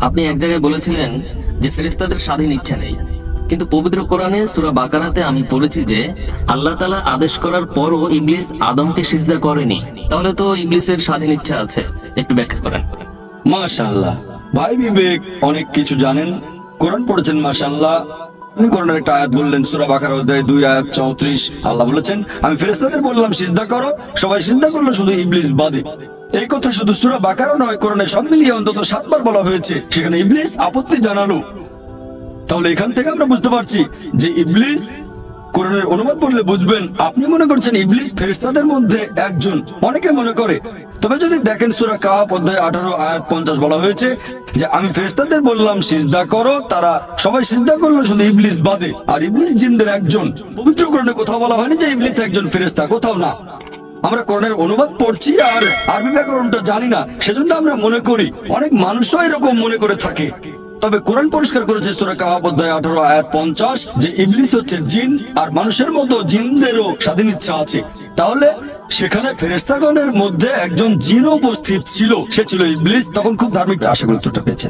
আপনি এক জায়গায় বলেছিলেন যে ফেরেশতাদের স্বাধীন ইচ্ছা নেই। কিন্তু পবিত্র কোরআনে সূরা বাকারাতে আমি পড়েছি যে আল্লাহ তাআলা আদেশ করার পরও ইবলিস আদমকে সিজদা করেনি। তাহলে তো ইবলিসের স্বাধীন ইচ্ছা আছে। একটু ব্যাখ্যা করেন। ভাই বিবেক অনেক কিছু জানেন। কোরআন পড়েছেন মাশাআল্লাহ। কোরআনের একটা আয়াত বললেন, সূরা বাকারা অধ্যায় আয়াত চৌত্রিশ। আল্লাহ বলেছেন, আমি ফেরেশতাদের বললাম, সিজদা করো। সবাই সিজদা করল, শুধু ইবলিস বাদে। এই কথা শুধু সূরা বাকারা নয় কোরআনে সব মিলিয়ে অন্তত সাতবার বলা হয়েছে। সেখানে ইবলিস আপত্তি জানালো। তাহলে এখান থেকে আমরা বুঝতে পারছি যে ইবলিস অনুবাদ পড়লে বুঝবেন, আপনি মনে করছেন ইবলিস মধ্যে একজন। অনেকে মনে করে, তবে যদি দেখেন সূরা কাহাফ অধ্যায় আঠারো, আয়াত পঞ্চাশ বলা হয়েছে যে, আমি ফেরেশতাদের বললাম, সিজদা করো। তারা সবাই সিজদা করল, শুধু ইবলিস বাদে। আর ইবলিস জিনদের একজন। পবিত্র কোরআনে কোথাও বলা হয়নি যে ইবলিস একজন ফেরেশতা, কোথাও না। আমরা কোরআনের অনুবাদ পড়ছি আর আরবি ব্যাকরণটা জানি না, সেজন্য আমরা মনে করি অনেক মানুষও এরকম মনে করে থাকে। তবে কোরআন পরিষ্কার করেছে সূরা কাহাব অধ্যায় 18 আয়াত 50 যে ইবলিস হচ্ছে জিন আর মানুষের মতো জিনদেরও স্বাধীন ইচ্ছা আছে। তাহলে সেখানে ফেরেশতাগণের মধ্যে একজন জিন উপস্থিত ছিল, সে ছিল ইবলিস, তখন খুব ধার্মিক আশা উত্তরটা পেয়েছেন।